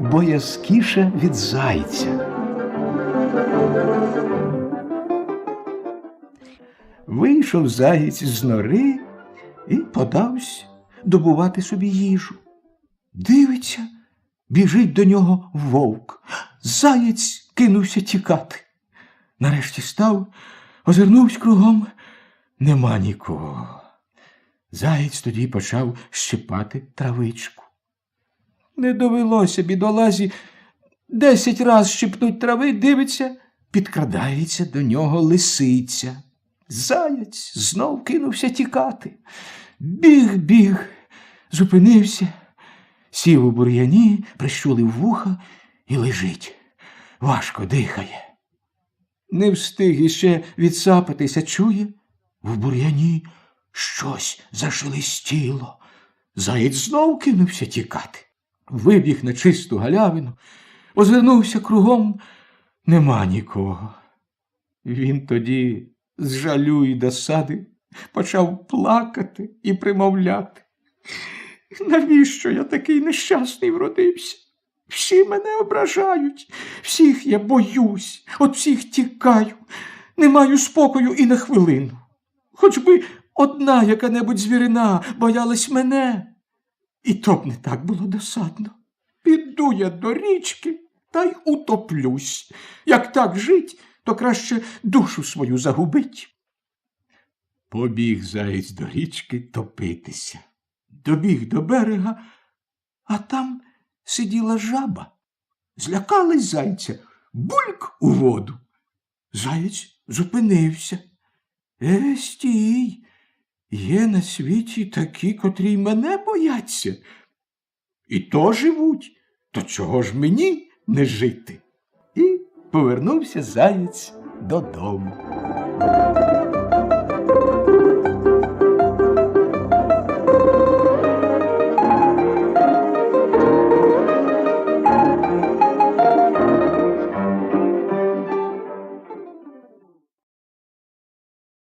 боязкіша від зайця. Вийшов заєць з нори і подався добувати собі їжу. Дивиться, біжить до нього вовк. Заєць кинувся тікати. Нарешті став, озирнувся кругом, нема нікого. Заєць тоді почав щипати травичку. Не довелося бідолазі десять раз щипнуть трави, дивиться, підкрадається до нього лисиця. Заяць знов кинувся тікати. Біг, біг, зупинився, сів у бур'яні, прищулив вуха і лежить. Важко дихає. Не встиг іще відсапатися, чує, в бур'яні щось зашелестіло. Заєць знов кинувся тікати. Вибіг на чисту галявину, озирнувся кругом, нема нікого. Він тоді з жалю і досади почав плакати і примовляти. Навіщо я такий нещасний вродився? Всі мене ображають, всіх я боюсь, от всіх тікаю, не маю спокою і на хвилину. Хоч би одна яка-небудь звірина боялась мене, і то б не так було досадно. Піду я до річки та й утоплюсь. Як так жить, то краще душу свою загубить. Побіг заєць до річки топитися. Добіг до берега, а там сиділа жаба. Злякались зайця, бульк у воду. Заєць зупинився. Е, стій, є на світі такі, котрі мене бояться. І то живуть, то чого ж мені не жити? І повернувся заєць додому.